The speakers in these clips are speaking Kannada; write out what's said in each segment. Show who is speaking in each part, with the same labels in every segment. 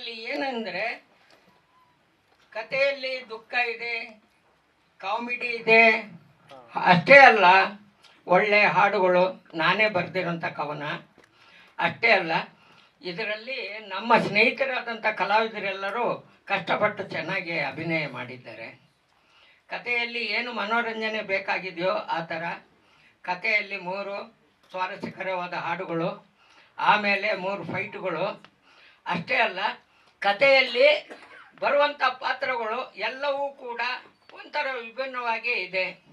Speaker 1: ಇದರಲ್ಲಿ ಏನಂದ್ರೆ ಕಥೆಯಲ್ಲಿ ದುಃಖ ಇದೆ, ಕಾಮಿಡಿ ಇದೆ. ಅಷ್ಟೇ ಅಲ್ಲ, ಒಳ್ಳೆ ಹಾಡುಗಳು, ನಾನೇ ಬರೆದಿರೋಂಥ ಕವನ. ಅಷ್ಟೇ ಅಲ್ಲ, ಇದರಲ್ಲಿ ನಮ್ಮ ಸ್ನೇಹಿತರಾದಂಥ ಕಲಾವಿದರೆಲ್ಲರೂ ಕಷ್ಟಪಟ್ಟು ಚೆನ್ನಾಗಿ ಅಭಿನಯ ಮಾಡಿದ್ದಾರೆ. ಕಥೆಯಲ್ಲಿ ಏನು ಮನೋರಂಜನೆ ಬೇಕಾಗಿದೆಯೋ ಆ ಥರ ಕಥೆಯಲ್ಲಿ ಮೂರು ಸ್ವಾರಸ್ಯಕರವಾದ ಹಾಡುಗಳು, ಆಮೇಲೆ ಮೂರು ಫೈಟುಗಳು. ಅಷ್ಟೇ ಅಲ್ಲ ಕಥೆಯಲ್ಲಿ ಬರುವಂಥ ಪಾತ್ರಗಳು ಎಲ್ಲವೂ ಕೂಡ ಒಂಥರ ವಿಭಿನ್ನವಾಗಿ ಇದೆ.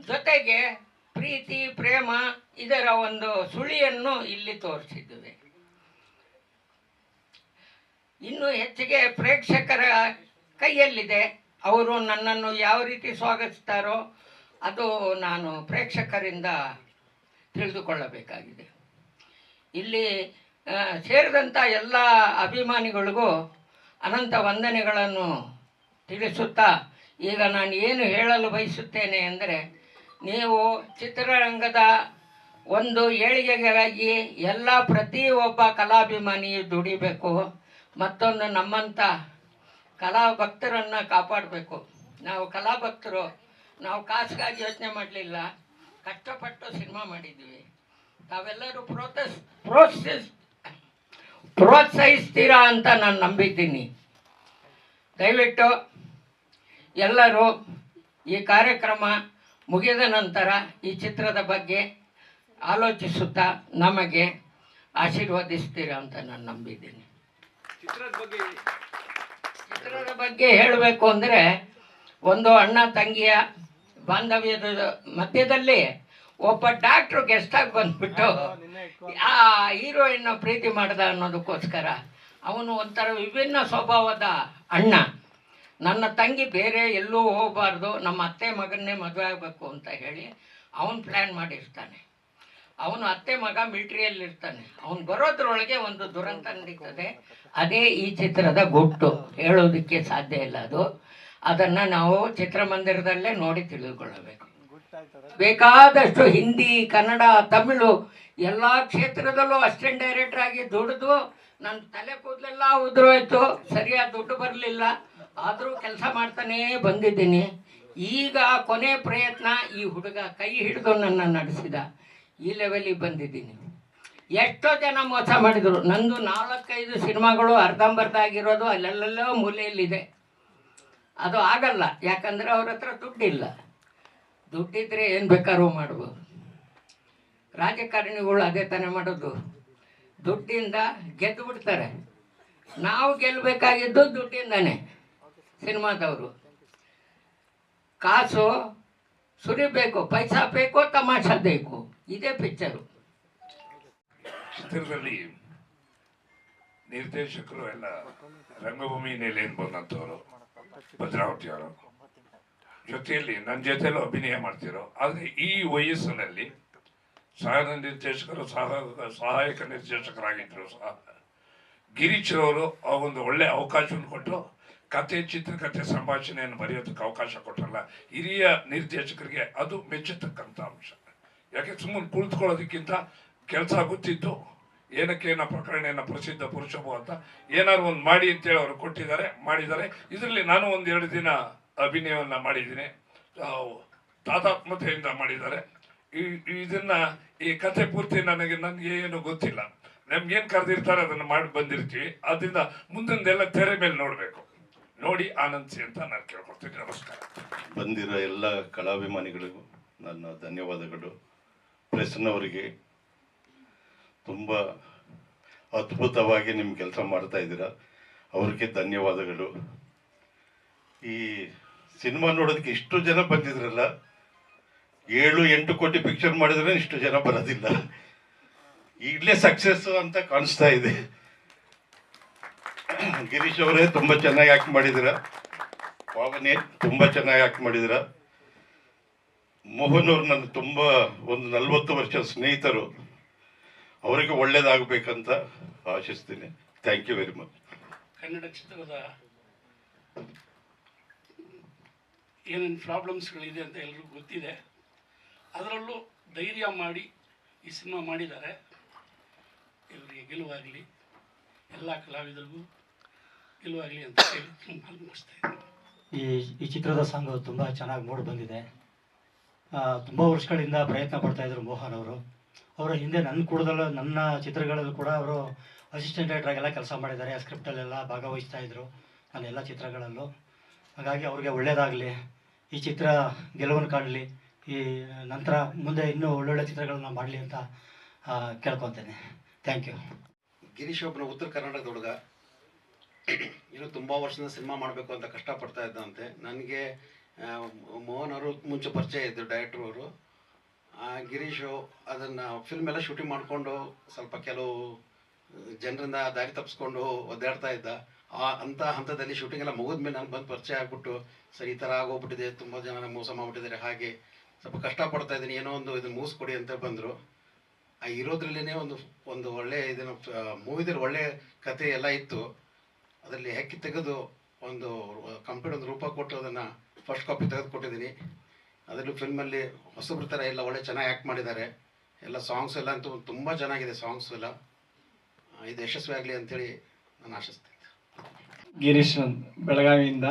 Speaker 1: ಜೊತೆಗೆ ಪ್ರೀತಿ, ಪ್ರೇಮ ಇದರ ಒಂದು ಸುಳಿಯನ್ನು ಇಲ್ಲಿ ತೋರಿಸಿದ್ದೇವೆ. ಇನ್ನು ಹೆಚ್ಚಿಗೆ ಪ್ರೇಕ್ಷಕರ ಕೈಯಲ್ಲಿದೆ. ಅವರು ನನ್ನನ್ನು ಯಾವ ರೀತಿ ಸ್ವಾಗತಿಸ್ತಾರೋ ಅದು ನಾನು ಪ್ರೇಕ್ಷಕರಿಂದ ತಿಳಿದುಕೊಳ್ಳಬೇಕಾಗಿದೆ. ಇಲ್ಲಿ ಸೇರಿದಂಥ ಎಲ್ಲ ಅಭಿಮಾನಿಗಳಿಗೂ ಅನಂತ ವಂದನೆಗಳನ್ನು ತಿಳಿಸುತ್ತಾ ಈಗ ನಾನು ಏನು ಹೇಳಲು ಬಯಸುತ್ತೇನೆ ಅಂದರೆ, ನೀವು ಚಿತ್ರರಂಗದ ಒಂದು ಏಳಿಗೆಗಾಗಿ ಎಲ್ಲ ಪ್ರತಿಯೊಬ್ಬ ಕಲಾಭಿಮಾನಿಯು ದುಡಿಬೇಕು, ಮತ್ತೊಂದು ನಮ್ಮಂಥ ಕಲಾ ಭಕ್ತರನ್ನು ಕಾಪಾಡಬೇಕು. ನಾವು ಕಲಾ ಭಕ್ತರು ನಾವು ಕಾಸಿಗಾಗಿ ಯೋಚನೆ ಮಾಡಲಿಲ್ಲ, ಕಷ್ಟಪಟ್ಟು ಸಿನಿಮಾ ಮಾಡಿದ್ವಿ ತಾವೆಲ್ಲರೂ ಪ್ರೋತ್ಸಾಹ ಪ್ರೋತ್ಸಾಹಿಸ್ ಪ್ರೋತ್ಸಾಹಿಸ್ತೀರಾ ಅಂತ ನಾನು ನಂಬಿದ್ದೀನಿ. ದಯವಿಟ್ಟು ಎಲ್ಲರೂ ಈ ಕಾರ್ಯಕ್ರಮ ಮುಗಿದ ನಂತರ ಈ ಚಿತ್ರದ ಬಗ್ಗೆ ಆಲೋಚಿಸುತ್ತಾ ನಮಗೆ ಆಶೀರ್ವದಿಸ್ತೀರಾ ಅಂತ ನಾನು ನಂಬಿದ್ದೀನಿ.
Speaker 2: ಚಿತ್ರದ ಬಗ್ಗೆ
Speaker 1: ಚಿತ್ರದ ಬಗ್ಗೆ ಹೇಳಬೇಕು ಅಂದರೆ ಒಂದು ಅಣ್ಣ ತಂಗಿಯ ಬಾಂಧವ್ಯದ ಮಧ್ಯದಲ್ಲಿ ಒಬ್ಬ ಡಾಕ್ಟ್ರು ಗೆಸ್ಟಾಗಿ ಬಂದ್ಬಿಟ್ಟು ಆ ಹೀರೋಯಿನ್ನ ಪ್ರೀತಿ ಮಾಡ್ದ ಅನ್ನೋದಕ್ಕೋಸ್ಕರ ಅವನು ಒಂಥರ ವಿಭಿನ್ನ ಸ್ವಭಾವದ ಅಣ್ಣ. ನನ್ನ ತಂಗಿ ಬೇರೆ ಎಲ್ಲೂ ಹೋಗಬಾರ್ದು ನಮ್ಮ ಅತ್ತೆ ಮಗನ್ನೇ ಮದುವೆ ಆಗಬೇಕು ಅಂತ ಹೇಳಿ ಅವನು ಪ್ಲ್ಯಾನ್ ಮಾಡಿರ್ತಾನೆ. ಅವನು ಅತ್ತೆ ಮಗ ಮಿಲ್ಟ್ರಿಯಲ್ಲಿ ಇರ್ತಾನೆ ಅವನು ಬರೋದ್ರೊಳಗೆ ಒಂದು ದುರಂತ ನಡೀತದೆ. ಅದೇ ಈ ಚಿತ್ರದ ಗುಟ್ಟು. ಹೇಳೋದಕ್ಕೆ ಸಾಧ್ಯ ಇಲ್ಲ ಅದು. ಅದನ್ನು ನಾವು ಚಿತ್ರಮಂದಿರದಲ್ಲೇ ನೋಡಿ ತಿಳಿದುಕೊಳ್ಳಬೇಕು. ಬೇಕಾದಷ್ಟು ಹಿಂದಿ, ಕನ್ನಡ, ತಮಿಳು ಎಲ್ಲ ಕ್ಷೇತ್ರದಲ್ಲೂ ಅಸಿಸ್ಟೆಂಟ್ ಡೈರೆಕ್ಟರ್ ಆಗಿ ದುಡಿದು ನನ್ನ ತಲೆ ಕೂದಲೆಲ್ಲ ಉದುರೋಯ್ತು. ಸರಿಯಾದ ದುಡ್ಡು ಬರಲಿಲ್ಲ. ಆದರೂ ಕೆಲಸ ಮಾಡ್ತಾನೇ ಬಂದಿದ್ದೀನಿ. ಈಗ ಕೊನೆ ಪ್ರಯತ್ನ ಈ ಹುಡುಗ ಕೈ ಹಿಡಿದು ನನ್ನ ನಡೆಸಿದ. ಈ ಲೆವೆಲಿಗೆ ಬಂದಿದ್ದೀನಿ. ಎಷ್ಟೋ ಜನ ಮೋಸ ಮಾಡಿದರು. ನಂದು ನಾಲ್ಕೈದು ಸಿನಿಮಾಗಳು ಅರ್ಧಂಬರ್ಧ ಆಗಿರೋದು ಅಲ್ಲೆಲ್ಲೆಲ್ಲೋ ಮೂಲೆಯಲ್ಲಿದೆ. ಅದು ಆಗಲ್ಲ. ಯಾಕಂದರೆ ಅವ್ರ ಹತ್ರ ದುಡ್ಡಿಲ್ಲ. ದುಡ್ಡಿದ್ರೆ ಏನು ಬೇಕಾದ್ರೂ ಮಾಡ್ಬೋದು. ರಾಜಕಾರಣಿಗಳು ಅದೇ ತಾನೇ ಮಾಡೋದು. ದುಡ್ಡಿಂದ ಗೆದ್ದು ಬಿಡ್ತಾರೆ. ನಾವು ಗೆಲ್ಲಬೇಕಾಗಿದ್ದು ದುಡ್ಡಿಂದಾನೆ ಸಿನಿಮಾದವರು. ಕಾಸು ಸುರಿಬೇಕು, ಪೈಸಾ ಬೇಕು, ತಮಾಷಾ ಬೇಕು. ಇದೇ ಪಿಕ್ಚರು.
Speaker 3: ಚಿತ್ರದಲ್ಲಿ ನಿರ್ದೇಶಕರು ಎಲ್ಲ ರಂಗಭೂಮಿ ನೆಲೆಯಿಂದ ಭದ್ರಾವತಿ ಅವರು. ಜೊತೆಯಲ್ಲಿ ನನ್ನ ಜೊತೆಯಲ್ಲೂ ಅಭಿನಯ ಮಾಡ್ತಿರೋ. ಆದರೆ ಈ ವಯಸ್ಸಿನಲ್ಲಿ ಸಹಾಯ ನಿರ್ದೇಶಕರು ಸಹ, ಸಹಾಯಕ ನಿರ್ದೇಶಕರಾಗಿದ್ದರು ಸಹ ಗಿರೀಶ್ರವರು ಆ ಒಂದು ಒಳ್ಳೆ ಅವಕಾಶವನ್ನು ಕೊಟ್ಟು ಕತೆ ಚಿತ್ರಕಥೆ ಸಂಭಾಷಣೆಯನ್ನು ಬರೆಯೋದಕ್ಕೆ ಅವಕಾಶ ಕೊಟ್ಟರಲ್ಲ ಹಿರಿಯ ನಿರ್ದೇಶಕರಿಗೆ ಅದು ಮೆಚ್ಚತಕ್ಕಂಥ ಅಂಶ. ಯಾಕೆ ಸುಮ್ಮನೆ ಕುಳಿತುಕೊಳ್ಳೋದಕ್ಕಿಂತ ಕೆಲಸ ಗೊತ್ತಿತ್ತು ಏನೋ ಏನ ಪ್ರಸಿದ್ಧ ಪುರುಷಭು ಅಂತ ಏನಾದ್ರು ಒಂದು ಮಾಡಿ ಅಂತೇಳಿ ಅವರು ಕೊಟ್ಟಿದ್ದಾರೆ, ಮಾಡಿದ್ದಾರೆ. ಇದರಲ್ಲಿ ನಾನು ಒಂದೆರಡು ದಿನ ಅಭಿನಯವನ್ನು ಮಾಡಿದ್ದೀನಿ. ತಾತಾತ್ಮತೆಯಿಂದ ಮಾಡಿದ್ದಾರೆ. ಈ, ಇದನ್ನ ಈ ಕಥೆ ಪೂರ್ತಿ ನನಗೆ ನನಗೆ ಏನು ಗೊತ್ತಿಲ್ಲ. ನಮ್ಗೇನು ಕರೆದಿರ್ತಾರೆ ಅದನ್ನು ಮಾಡಿ ಬಂದಿರ್ತೀವಿ. ಅದರಿಂದ ಮುಂದಿನದೆಲ್ಲ ತೆರೆ ಮೇಲೆ ನೋಡಬೇಕು. ನೋಡಿ ಆನಂದಿಸಿ ಅಂತ ನಾನು ಕೇಳ್ಕೊಡ್ತೀನಿ. ನಮಸ್ಕಾರ.
Speaker 4: ಬಂದಿರೋ ಎಲ್ಲ ಕಲಾಭಿಮಾನಿಗಳಿಗೂ ನನ್ನ ಧನ್ಯವಾದಗಳು. ಪ್ರೆಸ್ನವರಿಗೆ ತುಂಬ ಅದ್ಭುತವಾಗಿ ನಿಮ್ಮ ಕೆಲಸ ಮಾಡ್ತಾ ಇದ್ದೀರಾ. ಅವ್ರಿಗೆ ಧನ್ಯವಾದಗಳು. ಈ ಸಿನಿಮಾ ನೋಡೋದಕ್ಕೆ ಇಷ್ಟು ಜನ ಬಂದಿದ್ರಲ್ಲ, ಏಳು, ಎಂಟು ಕೋಟಿ ಪಿಕ್ಚರ್ ಮಾಡಿದ್ರೆ ಇಷ್ಟು ಜನ ಬರೋದಿಲ್ಲ. ಈಗಲೇ ಸಕ್ಸಸ್ ಅಂತ ಕಾಣಿಸ್ತಾ ಇದೆ. ಗಿರೀಶ್ ಅವರೇ ತುಂಬ ಚೆನ್ನಾಗಿ ಆಕ್ಟ್ ಮಾಡಿದಿರ ಪಾವನೆ ತುಂಬ ಚೆನ್ನಾಗಿ ಆಕ್ಟ್ ಮಾಡಿದಿರ ಮೋಹನ್ ಅವರು ನನ್ನ ತುಂಬ ಒಂದು ನಲ್ವತ್ತು ವರ್ಷ ಸ್ನೇಹಿತರು. ಅವರಿಗೆ ಒಳ್ಳೇದಾಗಬೇಕಂತ ಆಶಿಸ್ತೀನಿ. Thank you very much
Speaker 5: Kannada ಚಿತ್ರದ ಏನೇನು ಪ್ರಾಬ್ಲಮ್ಸ್ಗಳಿದೆ ಅಂತ ಎಲ್ರಿಗೂ ಗೊತ್ತಿದೆ. ಅದರಲ್ಲೂ ಧೈರ್ಯ ಮಾಡಿ ಈ ಸಿನಿಮಾ ಮಾಡಿದ್ದಾರೆ. ಇವರಿಗೆ ಗೆಲುವಾಗಲಿ, ಎಲ್ಲ ಕಲಾವಿದರಿಗೂ ಗೆಲುವಾಗಲಿ ಅಂತ ಹೇಳಿ ತುಂಬ ಮುಗಿಸ್ತಾ
Speaker 2: ಈ ಈ ಚಿತ್ರದ ಸಾಂಗ್ ತುಂಬ ಚೆನ್ನಾಗಿ ಮೂಡಿ ಬಂದಿದೆ. ತುಂಬ ವರ್ಷಗಳಿಂದ ಪ್ರಯತ್ನ ಪಡ್ತಾ ಇದ್ರು ಮೋಹನ್ ಅವರು. ಅವರ ಹಿಂದೆ ನನ್ನ ಕೂಡದಲ್ಲ, ನನ್ನ ಚಿತ್ರಗಳಲ್ಲೂ ಕೂಡ ಅವರು ಅಸಿಸ್ಟೆಂಟ್ ಡೈರೆಕ್ಟ್ರಾಗೆಲ್ಲ ಕೆಲಸ ಮಾಡಿದ್ದಾರೆ ಸ್ಕ್ರಿಪ್ಟಲ್ಲೆಲ್ಲ ಭಾಗವಹಿಸ್ತಾ ಇದ್ರು, ನನ್ನ ಎಲ್ಲ ಚಿತ್ರಗಳಲ್ಲೂ. ಹಾಗಾಗಿ ಅವ್ರಿಗೆ ಒಳ್ಳೆಯದಾಗಲಿ ಈ ಚಿತ್ರ ಗೆಲುವನ್ನು ಕಾಣಲಿ. ಈ ನಂತರ ಮುಂದೆ ಇನ್ನೂ ಒಳ್ಳೊಳ್ಳೆ ಚಿತ್ರಗಳನ್ನು ಮಾಡಲಿ ಅಂತ ಕೇಳ್ಕೊತೇನೆ. ಥ್ಯಾಂಕ್ ಯು
Speaker 6: ಗಿರೀಶ್ ಒಬ್ಬನ ಉತ್ತರ ಕರ್ನಾಟಕದ ಹುಡುಗ ಇನ್ನು ತುಂಬ ವರ್ಷದಿಂದ ಸಿನಿಮಾ ಮಾಡಬೇಕು ಅಂತ ಕಷ್ಟಪಡ್ತಾ ಇದ್ದಂತೆ. ನನಗೆ ಮೋಹನ್ ಅವರು ಮುಂಚೆ ಪರಿಚಯ ಇದ್ದರು ಡೈರೆಕ್ಟ್ರ್ ಅವರು. ಗಿರೀಶು ಅದನ್ನು ಫಿಲ್ಮ್ ಎಲ್ಲ ಶೂಟಿಂಗ್ ಮಾಡಿಕೊಂಡು ಸ್ವಲ್ಪ ಕೆಲವು, ಜನರಿಂದ ದಾರಿ ತಪ್ಪಿಸ್ಕೊಂಡು ಒದ್ದಾಡ್ತಾ ಇದ್ದ. ಆ ಅಂಥ ಹಂತದಲ್ಲಿ ಶೂಟಿಂಗ್ ಎಲ್ಲ ಮುಗಿದ್ಮೇಲೆ ನಾನು ಬಂದು ಪರಿಚಯ ಆಗ್ಬಿಟ್ಟು, ಸರ್, ಈ ಥರ ಆಗೋಗ್ಬಿಟ್ಟಿದೆ, ತುಂಬ ಜನ ಮೋಸ ಮಾಡಿಬಿಟ್ಟಿದ್ದಾರೆ, ಹಾಗೆ ಸ್ವಲ್ಪ ಕಷ್ಟಪಡ್ತಾ ಇದ್ದೀನಿ, ಏನೋ ಒಂದು ಇದನ್ನು ಮುಗಿಸ್ಕೊಡಿ ಅಂತ ಬಂದರು. ಆ ಇರೋದ್ರಲ್ಲೇ ಒಂದು ಒಂದು ಒಳ್ಳೆ ಇದನ್ನು ಮೂವಿದಲ್ಲಿ ಒಳ್ಳೆ ಕತೆ ಎಲ್ಲ ಇತ್ತು. ಅದರಲ್ಲಿ ಹೆಕ್ಕಿ ತೆಗೆದು ಒಂದು ಕಂಪ್ಲೀಟ್ ಒಂದು ರೂಪ ಕೊಟ್ಟು ಅದನ್ನು ಫಸ್ಟ್ ಕಾಪಿ ತೆಗೆದು ಕೊಟ್ಟಿದ್ದೀನಿ ಅದರಲ್ಲೂ ಫಿಲ್ಮಲ್ಲಿ ಹೊಸಬ್ರ ಥರ ಎಲ್ಲ ಒಳ್ಳೆ ಚೆನ್ನಾಗಿ ಆ್ಯಕ್ಟ್ ಮಾಡಿದ್ದಾರೆ. ಎಲ್ಲ ಸಾಂಗ್ಸ್ ಎಲ್ಲ ಅಂತೂ ತುಂಬ ಚೆನ್ನಾಗಿದೆ ಸಾಂಗ್ಸ್ ಎಲ್ಲ. ಇದು ಯಶಸ್ವಿ ಆಗಲಿ ಅಂತೇಳಿ ನಾನು ಆಶಿಸ್ತೀನಿ.
Speaker 7: ಗಿರೀಶ್ ಅಂತ ಬೆಳಗಾವಿಯಿಂದ.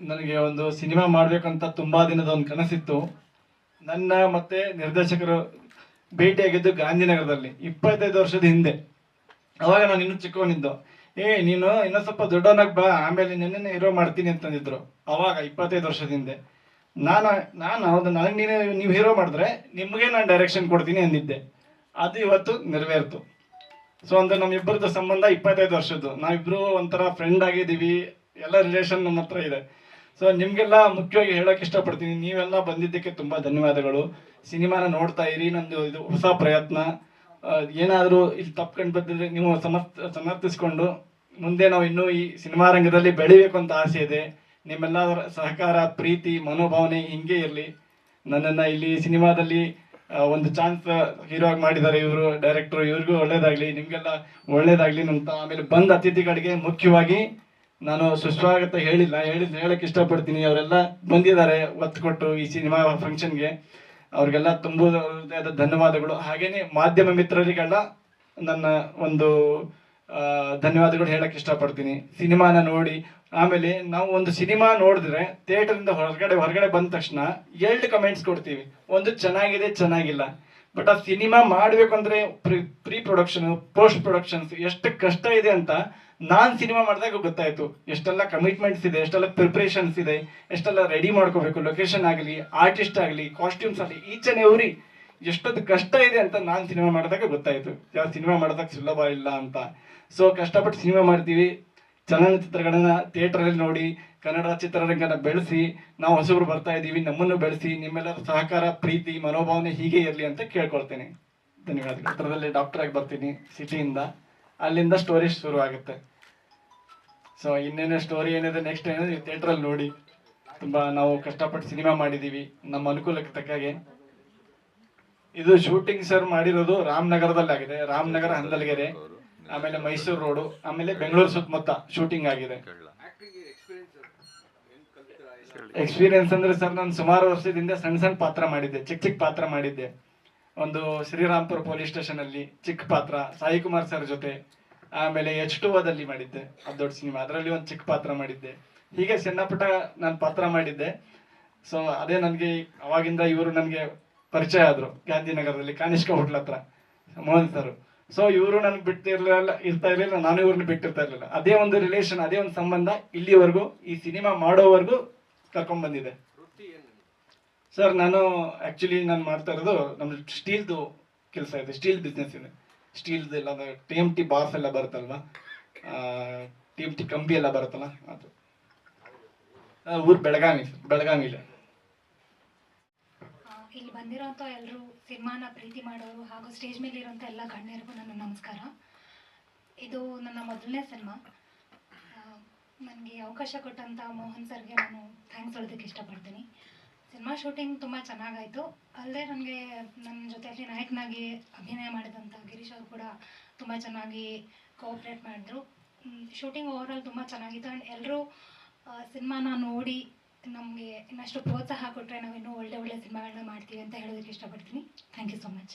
Speaker 7: ನನಗೆ ಒಂದು ಸಿನಿಮಾ ಮಾಡಬೇಕಂತ ತುಂಬ ದಿನದ ಒಂದು ಕನಸಿತ್ತು. ನನ್ನ ಮತ್ತೆ ನಿರ್ದೇಶಕರು ಭೇಟಿಯಾಗಿದ್ದು ಗಾಂಧಿನಗರದಲ್ಲಿ, ಇಪ್ಪತ್ತೈದು ವರ್ಷದ ಹಿಂದೆ. ಅವಾಗ ನಾನು ಇನ್ನೂ ಚಿಕ್ಕವನಿದ್ದು. ಏ, ನೀನು ಇನ್ನೊಂದು ಸ್ವಲ್ಪ ದೊಡ್ಡವನಾಗ ಬಾ, ಆಮೇಲೆ ನಿನ್ನೆ ಹೀರೋ ಮಾಡ್ತೀನಿ ಅಂತಂದಿದ್ರು. ಅವಾಗ ಇಪ್ಪತ್ತೈದು ವರ್ಷದ ಹಿಂದೆ. ನಾನು ನಾನು ಹೌದು, ನನಗೆ ನೀನು, ನೀವು ಹೀರೋ ಮಾಡಿದ್ರೆ ನಿಮಗೆ ನಾನು ಡೈರೆಕ್ಷನ್ ಕೊಡ್ತೀನಿ ಅಂದಿದ್ದೆ. ಅದು ಇವತ್ತು ನೆರವೇರ್ತು. ಸೊ ಅಂದ್ರೆ ನಮ್ಮಿಬ್ಬರದ್ದು ಸಂಬಂಧ ಇಪ್ಪತ್ತೈದು ವರ್ಷದ್ದು. ನಾವಿಬ್ರು ಒಂಥರ ಫ್ರೆಂಡ್ ಆಗಿದ್ದೀವಿ. ಎಲ್ಲ ರಿಲೇಷನ್ ನಮ್ಮ ಹತ್ರ ಇದೆ. ಸೊ ನಿಮ್ಗೆಲ್ಲ ಮುಖ್ಯವಾಗಿ ಹೇಳಕ್ ಇಷ್ಟಪಡ್ತೀನಿ. ನೀವೆಲ್ಲ ಬಂದಿದ್ದಕ್ಕೆ ತುಂಬಾ ಧನ್ಯವಾದಗಳು. ಸಿನಿಮಾನ ನೋಡ್ತಾ ಇರಿ. ನಂದು ಇದು ಹೊಸ ಪ್ರಯತ್ನ. ಏನಾದರೂ ಇಲ್ಲಿ ಕಂಡು ಬಂದಿದ್ರೆ ನೀವು ಸಮರ್ಥ, ಸಮರ್ಥಿಸ್ಕೊಂಡು ಮುಂದೆ ನಾವು ಇನ್ನೂ ಈ ಸಿನಿಮಾ ರಂಗದಲ್ಲಿ ಬೆಳಿಬೇಕು ಅಂತ ಆಸೆ ಇದೆ. ನಿಮ್ಮೆಲ್ಲರ ಸಹಕಾರ, ಪ್ರೀತಿ, ಮನೋಭಾವನೆ ಹಿಂಗೆ ಇರಲಿ. ನನ್ನನ್ನು ಇಲ್ಲಿ ಸಿನಿಮಾದಲ್ಲಿ ಒಂದು ಚಾನ್ಸ್ ಹೀರೋ ಆಗಿ ಮಾಡಿದ್ದಾರೆ ಇವರು ಡೈರೆಕ್ಟರ್ ಇವ್ರಿಗೂ ಒಳ್ಳೇದಾಗ್ಲಿ, ನಿಮಗೆಲ್ಲ ಒಳ್ಳೇದಾಗ್ಲಿ ಅಂತ ಆಮೇಲೆ ಬಂದ ಅತಿಥಿಗಳಿಗೆ ಮುಖ್ಯವಾಗಿ ನಾನು ಸುಸ್ವಾಗತ ಹೇಳಿಲ್ಲ ಹೇಳಿ ಹೇಳಕ್ ಇಷ್ಟಪಡ್ತೀನಿ. ಅವರೆಲ್ಲ ಬಂದಿದ್ದಾರೆ ಒತ್ತು ಕೊಟ್ಟು ಈ ಸಿನಿಮಾ ಫಂಕ್ಷನ್ಗೆ ಅವ್ರಿಗೆಲ್ಲ ತುಂಬ ಧನ್ಯವಾದಗಳು. ಹಾಗೇನೆ ಮಾಧ್ಯಮ ಮಿತ್ರರಿಗೆಲ್ಲ ನನ್ನ ಒಂದು ಧನ್ಯವಾದಗಳು ಹೇಳಕ್ಕೆ ಇಷ್ಟಪಡ್ತೀನಿ. ಸಿನಿಮಾನ ನೋಡಿ. ಆಮೇಲೆ ನಾವು ಒಂದು ಸಿನಿಮಾ ನೋಡಿದ್ರೆ ಥಿಯೇಟರಿಂದ ಹೊರಗಡೆ ಹೊರಗಡೆ ಬಂದ ತಕ್ಷಣ ಎರಡು ಕಮೆಂಟ್ಸ್ ಕೊಡ್ತೀವಿ. ಒಂದು ಚೆನ್ನಾಗಿದೆ, ಚೆನ್ನಾಗಿಲ್ಲ. ಬಟ್ ಆ ಸಿನಿಮಾ ಮಾಡಬೇಕು ಅಂದ್ರೆ pre pre production post productions ಎಷ್ಟು ಕಷ್ಟ ಇದೆ ಅಂತ ನಾನು ಸಿನಿಮಾ ಮಾಡಿದಾಗ ಗೊತ್ತಾಯಿತು. ಎಷ್ಟೆಲ್ಲ ಕಮಿಟ್ಮೆಂಟ್ಸ್ ಇದೆ, ಎಷ್ಟೆಲ್ಲ ಪ್ರಿಪ್ರೇಷನ್ಸ್ ಇದೆ, ಎಷ್ಟೆಲ್ಲ ರೆಡಿ ಮಾಡ್ಕೋಬೇಕು ಲೊಕೇಶನ್ ಆಗಲಿ ಆರ್ಟಿಸ್ಟ್ ಆಗಲಿ ಕಾಸ್ಟ್ಯೂಮ್ಸ್ ಆಗಲಿ ಈಚ್ ಆ್ಯಂಡ್ ಎವ್ರಿ ಎಷ್ಟೊಂದು ಕಷ್ಟ ಇದೆ ಅಂತ ನಾನು ಸಿನಿಮಾ ಮಾಡಿದಾಗ ಗೊತ್ತಾಯಿತು. ಯಾವ ಸಿನಿಮಾ ಮಾಡಿದಾಗ ಸುಲಭ ಇಲ್ಲ ಅಂತ. ಸೊ ಕಷ್ಟಪಟ್ಟು ಸಿನಿಮಾ ಮಾಡ್ತೀವಿ. ಚಲನಚಿತ್ರಗಳನ್ನ ಥಿಯೇಟ್ರಲ್ಲಿ ನೋಡಿ, ಕನ್ನಡ ಚಿತ್ರರಂಗನ ಬೆಳೆಸಿ, ನಾವು ಹೊಸಬ್ರು ಬರ್ತಾ ಇದ್ದೀವಿ, ನಮ್ಮನ್ನು ಬೆಳೆಸಿ, ನಿಮ್ಮೆಲ್ಲರ ಸಹಕಾರ, ಪ್ರೀತಿ, ಮನೋಭಾವನೆ ಹೀಗೆ ಇರಲಿ ಅಂತ ಕೇಳ್ಕೊಳ್ತೇನೆ. ಧನ್ಯವಾದಗಳು. ಹತ್ರದಲ್ಲಿ ಡಾಕ್ಟರ್ ಆಗಿ ಬರ್ತೀನಿ, ಸಿಟಿಯಿಂದ. ಅಲ್ಲಿಂದ ಸ್ಟೋರಿ ಶುರು ಆಗುತ್ತೆ. ಸೊ ಇನ್ನೇನು ಸ್ಟೋರಿ ಏನಿದೆ ನೆಕ್ಸ್ಟ್ ಏನಿದೆ, ನೀವು ಥಿಯೇಟ್ರಲ್ಲಿ ನೋಡಿ. ತುಂಬ ನಾವು ಕಷ್ಟಪಟ್ಟು ಸಿನಿಮಾ ಮಾಡಿದ್ದೀವಿ, ನಮ್ಮ ಅನುಕೂಲಕ್ಕೆ ತಕ್ಕಾಗೆ. ಇದು ಶೂಟಿಂಗ್ ಸರ್ ಮಾಡಿರೋದು ರಾಮನಗರದಲ್ಲಾಗಿದೆ. ರಾಮನಗರ, ಹಂದಲ್ಗೆರೆ. ಆಮೇಲೆ ಮೈಸೂರು ರೋಡು ಆಮೇಲೆ ಬೆಂಗಳೂರು ಸುತ್ತಮುತ್ತ ಶೂಟಿಂಗ್ ಆಗಿದೆ. ಎಕ್ಸ್ಪೀರಿಯನ್ಸ್ ಅಂದ್ರೆ ಸರ್ ನಾನು ಸುಮಾರು ವರ್ಷದಿಂದ ಸಣ್ಣ ಸಣ್ಣ ಪಾತ್ರ ಮಾಡಿದ್ದೆ ಚಿಕ್ಕ ಚಿಕ್ಕ ಪಾತ್ರ ಮಾಡಿದ್ದೆ. ಒಂದು ಶ್ರೀರಾಮ್ಪುರ ಪೊಲೀಸ್ ಸ್ಟೇಷನ್ ಅಲ್ಲಿ ಚಿಕ್ಕ ಪಾತ್ರ ಸಾಯಿ ಕುಮಾರ್ ಸರ್ ಜೊತೆ ಆಮೇಲೆ ಎಚ್ ಟು ಓದಲ್ಲಿ ಮಾಡಿದ್ದೆ ಅದು ದೊಡ್ಡ ಸಿನಿಮಾ ಅದರಲ್ಲಿ ಒಂದು ಚಿಕ್ಕ ಪಾತ್ರ ಮಾಡಿದ್ದೆ. ಹೀಗೆ ಸಣ್ಣಪುಟ್ಟ ನಾನು ಪಾತ್ರ ಮಾಡಿದ್ದೆ. ಸೊ ಅದೇ ನನಗೆ ಅವಾಗಿಂದ ಇವರು ನನಗೆ ಪರಿಚಯ ಆದರು ಗಾಂಧಿನಗರದಲ್ಲಿ ಕಾನಿಷ್ಕ ಹೋಟ್ಲ್ ಹತ್ರ ಮೋಹನ್ ಸರ್ ಸೊ ಇವರು ನನಗೆ ಬಿಟ್ಟಿರ್ಲಿಲ್ಲ ಇರ್ತಾ ಇರಲಿಲ್ಲ ನಾನು ಇವ್ರನ್ನ ಬಿಟ್ಟಿರ್ತಾ ಇರಲಿಲ್ಲ. ಅದೇ ಒಂದು ರಿಲೇಷನ್ ಅದೇ ಒಂದು ಸಂಬಂಧ ಇಲ್ಲಿವರೆಗೂ ಈ ಸಿನಿಮಾ ಮಾಡೋವರೆಗೂ ಕರ್ಕೊಂಡ್ ಬಂದಿದೆ ಸರ್ ನಾನು ಆ್ಯಕ್ಚುಲಿ ನಾನು ಮಾಡ್ತಾ ಇರೋದು ನಮ್ಮ ಸ್ಟೀಲ್ದು ಕೆಲಸ ಇದೆ ಸ್ಟೀಲ್ ಬಿಸ್ನೆಸ್ ಇದೆ. ಸ್ಟೀಲ್ದು ಎಲ್ಲ ಟಿ ಎಂ ಟಿ ಬಾರ್ಸ್ ಎಲ್ಲ ಬರುತ್ತಲ್ವಾ? ಟಿ ಎಂ ಟಿ ಕಂಬಿ ಎಲ್ಲ ಬರುತ್ತಲ್ಲ ಅದು. ಊರು ಬೆಳಗಾವಿ ಬೆಳಗಾವಿಲಿ.
Speaker 8: ಆ, ಇಲ್ಲಿ ಬಂದಿರೋಂಥ ಎಲ್ಲರೂ ಸಿನಿಮಾನ ಪ್ರೀತಿ ಮಾಡೋರು ಹಾಗೂ ಸ್ಟೇಜ್ ಮೇಲೆ ಇರೋಂಥ ಎಲ್ಲ ಗಣ್ಯರಿಗೂ ನನ್ನ ನಮಸ್ಕಾರ. ಇದು ನನ್ನ ಮೊದಲನೇ ಸಿನಿಮಾ. ನನಗೆ ಅವಕಾಶ ಕೊಟ್ಟಂಥ ಮೋಹನ್ ಸರ್ಗೆ ನಾನು ಥ್ಯಾಂಕ್ಸ್ ಹೇಳೋದಕ್ಕೆ ಇಷ್ಟಪಡ್ತೀನಿ. ಸಿನಿಮಾ ಶೂಟಿಂಗ್ ತುಂಬ ಚೆನ್ನಾಗಾಯಿತು. ಅಲ್ಲದೆ ನನಗೆ ನನ್ನ ಜೊತೆಯಲ್ಲಿ ನಾಯಕನಾಗಿ ಅಭಿನಯ ಮಾಡಿದಂಥ ಗಿರೀಶ್ ಅವರು ಕೂಡ ತುಂಬ ಚೆನ್ನಾಗಿ ಕೋಆಪ್ರೇಟ್ ಮಾಡಿದ್ರು. ಶೂಟಿಂಗ್ ಓವರಾಲ್ ತುಂಬ ಚೆನ್ನಾಗಿತ್ತು. ಆ್ಯಂಡ್ ಎಲ್ಲರೂ ಸಿನಿಮಾನ ನೋಡಿ ನಮಗೆ ಇನ್ನಷ್ಟು ಪ್ರೋತ್ಸಾಹ ಕೊಟ್ಟರೆ ನಾವು ಇನ್ನೂ ಒಳ್ಳೆ ಒಳ್ಳೆ ಸಿನಿಮಾಗಳನ್ನ ಮಾಡ್ತೀವಿ ಅಂತ ಹೇಳೋದಕ್ಕೆ ಇಷ್ಟಪಡ್ತೀನಿ. Thank you so much